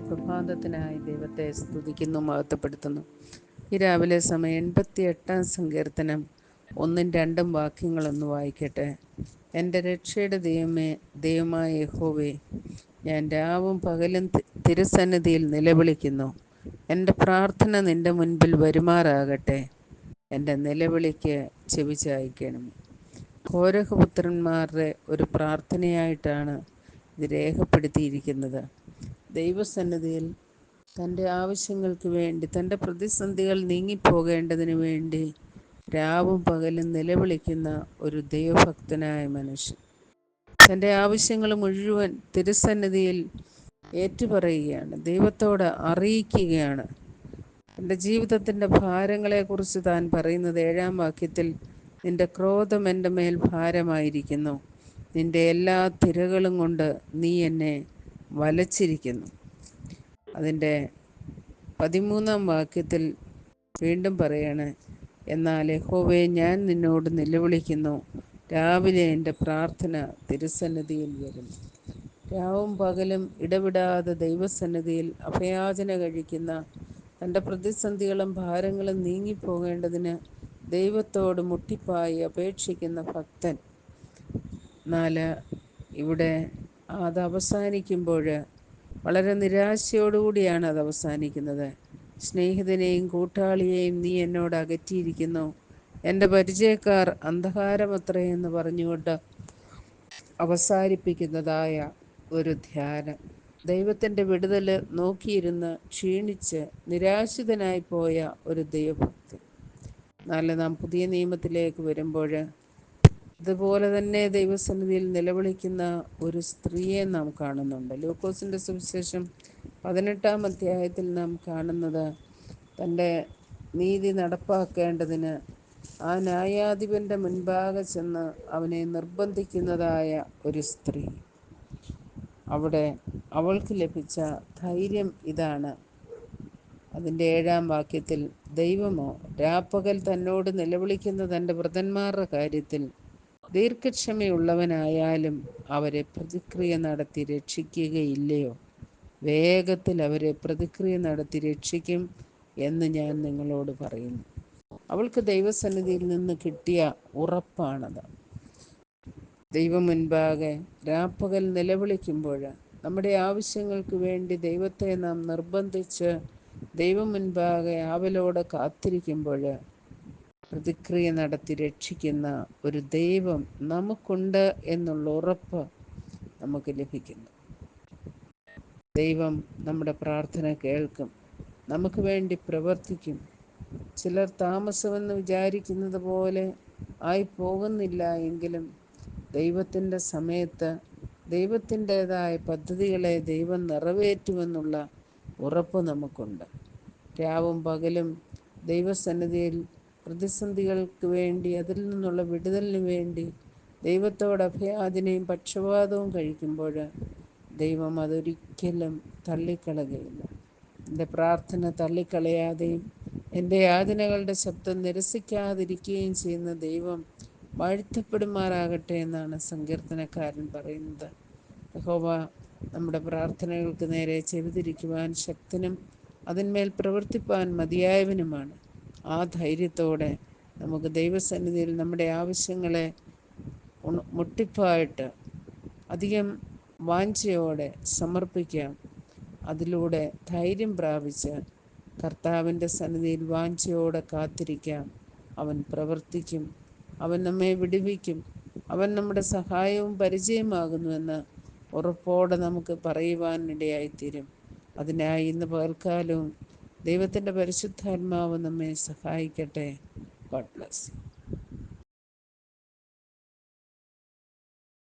പ്രഭാതത്തിനായി ദൈവത്തെ സ്തുതിക്കുന്നു മഹത്വപ്പെടുത്തുന്നു. ഈ രാവിലെ സമയം എൺപത്തി എട്ടാം സങ്കീർത്തനം ഒന്നും രണ്ടും വാക്യങ്ങളൊന്ന് വായിക്കട്ടെ. എന്റെ രക്ഷയുടെ ദൈവമേ ദൈവമായ യഹോവേ ഞാൻ രാവും പകലും തിരുസന്നിധിയിൽ നിലവിളിക്കുന്നു. എന്റെ പ്രാർത്ഥന നിന്റെ മുൻപിൽ വരുമാറാകട്ടെ. എന്റെ നിലവിളിക്ക് ചെവി ചായ്ക്കണം. കോരഹപുത്രന്മാരുടെ ഒരു പ്രാർത്ഥനയായിട്ടാണ് ഇത് രേഖപ്പെടുത്തിയിരിക്കുന്നത്. ദൈവസന്നിധിയിൽ തന്റെ ആവശ്യങ്ങൾക്ക് വേണ്ടി തന്റെ പ്രതിസന്ധികൾ നീങ്ങിപ്പോകേണ്ടതിന് വേണ്ടി രാവും പകലും നിലവിളിക്കുന്ന ഒരു ദൈവഭക്തനായ മനുഷ്യൻ. തന്റെ ആവശ്യങ്ങൾ മുഴുവൻ തിരുസന്നിധിയിൽ ഏറ്റുപറയുകയാണ് ദൈവത്തോട് അറിയിക്കുകയാണ്. എന്റെ ജീവിതത്തിന്റെ ഭാരങ്ങളെക്കുറിച്ച് താൻ പറയുന്നത് ഏഴാം വാക്യത്തിൽ നിന്റെ ക്രോധം എന്റെ മേൽ ഭാരമായിരിക്കുന്നു. നിന്റെ എല്ലാ തിരകളും കൊണ്ട് നീ എന്നെ വലച്ചിരിക്കുന്നു. അതിന്റെ പതിമൂന്നാം വാക്യത്തിൽ വീണ്ടും പറയാണ് എന്നാൽ യഹോവേ ഞാൻ നിന്നോട് നിലവിളിക്കുന്നു. രാവിലെ എന്റെ പ്രാർത്ഥന തിരുസന്നിധിയിൽ വരുന്നു. രാവും പകലും ഇടവിടാതെ ദൈവസന്നിധിയിൽ അഭയാചന കഴിക്കുന്ന തന്റെ പ്രതിസന്ധികളും ഭാരങ്ങളും നീങ്ങിപ്പോകേണ്ടതിന് ദൈവത്തോട് മുട്ടിപ്പായി അപേക്ഷിക്കുന്ന ഭക്തൻ. നാല് ഇവിടെ അത് അവസാനിക്കുമ്പോൾ വളരെ നിരാശയോടുകൂടിയാണ് അത് അവസാനിക്കുന്നത്. സ്നേഹിതനെയും കൂട്ടാളിയെയും നീ എന്നോട് അകറ്റിയിരിക്കുന്നു. എന്റെ പരിചയക്കാർ അന്ധകാരമത്രേ എന്ന് പറഞ്ഞുകൊണ്ട് അവസാനിപ്പിക്കുന്നതായ ഒരു ധ്യാനം. ദൈവത്തിന്റെ വിടുതൽ നോക്കിയിരുന്ന് ക്ഷീണിച്ച് നിരാശിതനായി പോയ ഒരു ദൈവഭക്തി. നാല് നാം പുതിയ നിയമത്തിലേക്ക് വരുമ്പോൾ അതുപോലെ തന്നെ ദൈവസന്നിധിയിൽ നിലവിളിക്കുന്ന ഒരു സ്ത്രീയെ നാം കാണുന്നുണ്ട്. ലൂക്കോസിന്റെ സുവിശേഷം പതിനെട്ടാം അധ്യായത്തിൽ നാം കാണുന്നത് തന്റെ നീതി നടപ്പാക്കേണ്ടതിന് ആ ന്യായാധിപന്റെ മുൻപാകെ ചെന്ന് അവനെ നിർബന്ധിക്കുന്നതായ ഒരു സ്ത്രീ. അവിടെ അവൾക്ക് ലഭിച്ച ധൈര്യം ഇതാണ്. അതിന്റെ ഏഴാം വാക്യത്തിൽ ദൈവമോ രാപ്പകൽ തന്നോട് നിലവിളിക്കുന്ന തന്റെ വൃതന്മാരുടെ കാര്യത്തിൽ ദീർഘക്ഷമയുള്ളവനായാലും അവരെ പ്രതിക്രിയ നടത്തി രക്ഷിക്കുകയില്ലയോ? വേഗത്തിൽ അവരെ പ്രതിക്രിയ നടത്തി രക്ഷിക്കും എന്ന് ഞാൻ നിങ്ങളോട് പറയുന്നു. അവൾക്ക് ദൈവസന്നിധിയിൽ നിന്ന് കിട്ടിയ ഉറപ്പാണത്. ദൈവം മുൻപാകെ രാപ്പകൽ നിലവിളിക്കുമ്പോൾ നമ്മുടെ ആവശ്യങ്ങൾക്ക് വേണ്ടി ദൈവത്തെ നാം നിർബന്ധിച്ച് ദൈവം മുൻപാകെ ആവലോടെ കാത്തിരിക്കുമ്പോൾ പ്രതിക്രിയ നടത്തി രക്ഷിക്കുന്ന ഒരു ദൈവം നമുക്കുണ്ട് എന്നുള്ള ഉറപ്പ് നമുക്ക് ലഭിക്കുന്നു. ദൈവം നമ്മുടെ പ്രാർത്ഥന കേൾക്കും. നമുക്ക് വേണ്ടി പ്രവർത്തിക്കും. ചിലർ താമസമെന്ന് വിചാരിക്കുന്നത് പോലെ ആയി പോകുന്നില്ല എങ്കിലും ദൈവത്തിന്റെ സമയത്ത് ദൈവത്തിന്റെതായ പദ്ധതികളെ ദൈവം നിറവേറ്റുമെന്നുള്ള ഉറപ്പ് നമുക്കുണ്ട്. രാവും പകലും ദൈവസന്നിധിയിൽ പ്രതിസന്ധികൾക്ക് വേണ്ടി അതിൽ നിന്നുള്ള വിടുതലിന് വേണ്ടി ദൈവത്തോട് അഭയാദിനെയും പക്ഷപാതവും കഴിക്കുമ്പോൾ ദൈവം അതൊരിക്കലും തള്ളിക്കളകയില്ല എന്റെ പ്രാർത്ഥന തള്ളിക്കളയാതെയും എന്റെ യാതനകളുടെ ശബ്ദം നിരസിക്കാതിരിക്കുകയും ചെയ്യുന്ന ദൈവം വാഴ്ത്തപ്പെടുമാറാകട്ടെ എന്നാണ് സങ്കീർത്തനക്കാരൻ പറയുന്നത്. യഹോവ നമ്മുടെ പ്രാർത്ഥനകൾക്ക് നേരെ ചെവിതിരിക്കുവാൻ ശക്തനും അതിന്മേൽ പ്രവർത്തിപ്പാൻ മതിയായവനുമാണ്. ആ ധൈര്യത്തോടെ നമുക്ക് ദൈവസന്നിധിയിൽ നമ്മുടെ ആവശ്യങ്ങളെ മുട്ടിപ്പായിട്ട് അധികം വാഞ്ചയോടെ സമർപ്പിക്കാം. അതിലൂടെ ധൈര്യം പ്രാപിച്ച് കർത്താവിന്റെ സന്നിധിയിൽ വാഞ്ചയോടെ കാത്തിരിക്കാം. അവൻ പ്രവർത്തിക്കും. അവൻ നമ്മെ വിടുവിക്കും. അവൻ നമ്മുടെ സഹായവും പരിചയമാകുന്നുവെന്ന് ഉറപ്പോടെ നമുക്ക് പറയുവാനിടയായിത്തീരും. അതിനായി ഇന്ന് പകൽക്കാലവും ദൈവത്തിന്റെ പരിശുദ്ധാത്മാവ് നമ്മെ സഹായിക്കട്ടെ. God bless